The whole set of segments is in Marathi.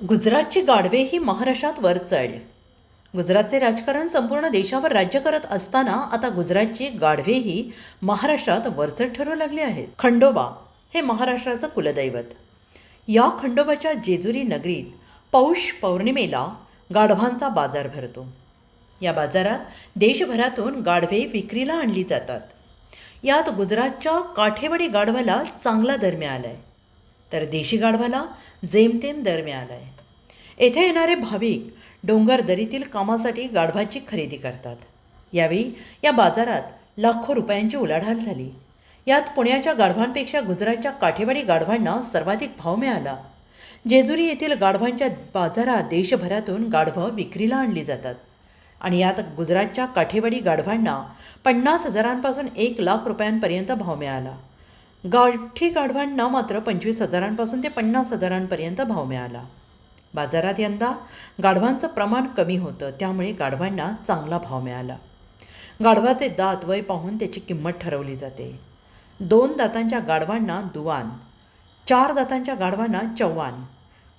गुजरातची गाढवे ही महाराष्ट्रात वर चढ. गुजरातचे राजकारण संपूर्ण देशावर राज्य करत असताना आता गुजरातची गाढवे ही महाराष्ट्रात वरचढ ठरू लागली आहेत खंडोबा हे महाराष्ट्राचं कुलदैवत. या खंडोबाच्या जेजुरी नगरीत पौष पौर्णिमेला गाढवांचा बाजार भरतो. या बाजारात देशभरातून गाढवे विक्रीला आणली जातात. यात गुजरातच्या काठेवाडी गाढवाला चांगला दर मिळाला आहे तर देशी गाढवाला जेमतेम दर मिळाला आहे येथे येणारे भाविक डोंगर दरीतील कामासाठी गाढवाची खरेदी करतात. यावेळी या बाजारात लाखो रुपयांची उलाढाल झाली. यात पुण्याच्या गाढवांपेक्षा गुजरातच्या काठेवाडी गाढवांना सर्वाधिक भाव मिळाला. जेजुरी येथील गाढवांच्या बाजारात देशभरातून गाढवं विक्रीला आणली जातात. आणि यात गुजरातच्या काठेवाडी गाढवांना पन्नास हजारांपासून एक लाख रुपयांपर्यंत भाव मिळाला. गाठी गाढवांना मात्र पंचवीस हजारांपासून ते पन्नास हजारांपर्यंत भाव मिळाला. बाजारात यंदा गाढवांचं प्रमाण कमी होतं त्यामुळे गाढवांना चांगला भाव मिळाला. गाढवाचे दात वय पाहून त्याची किंमत ठरवली जाते. दोन दातांच्या गाढवांना दुवान चार दातांच्या गाढवांना चव्हाण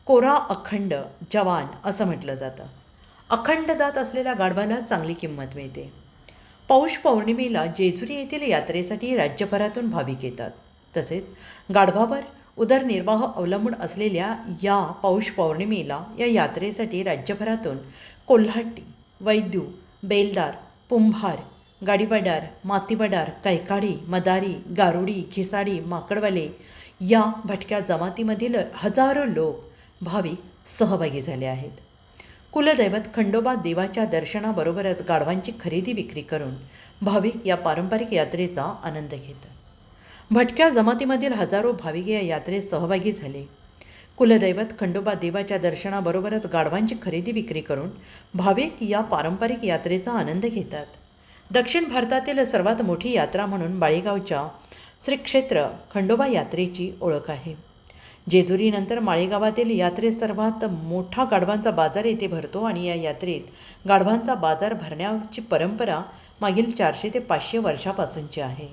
कोरा अखंड जवान असं म्हटलं जातं. अखंड दात असलेल्या गाढवाला चांगली किंमत मिळते. पौष पौर्णिमेला जेजुरी येथील यात्रेसाठी राज्यभरातून भाविक येतात. तसेच गाढवावर उदरनिर्वाह अवलंबून असलेल्या या पौष पौर्णिमेला या यात्रेसाठी राज्यभरातून कोल्हाटी वैद्यू बेलदार पुंभार गाडीबडार मातीबडार कैकाडी मदारी गारुडी खिसाडी माकडवाले या भटक्या जमातीमधील हजारो लोक भाविक सहभागी झाले आहेत. कुलदैवत खंडोबा देवाच्या दर्शनाबरोबरच गाढवांची खरेदी विक्री करून भाविक या पारंपरिक यात्रेचा आनंद घेतात. भटक्या जमातीमधील हजारो भाविक या यात्रेत सहभागी झाले. कुलदैवत खंडोबा देवाच्या दर्शनाबरोबरच गाढवांची खरेदी विक्री करून भाविक या पारंपरिक यात्रेचा आनंद घेतात. दक्षिण भारतातील सर्वात मोठी यात्रा म्हणून बाळेगावच्या श्री क्षेत्र खंडोबा यात्रेची ओळख आहे. जेजुरीनंतर माळेगावातील यात्रेत सर्वात मोठा गाढवांचा बाजार येथे भरतो आणि या यात्रेत गाढवांचा बाजार भरण्याची परंपरा मागील चारशे ते पाचशे वर्षापासूनची आहे.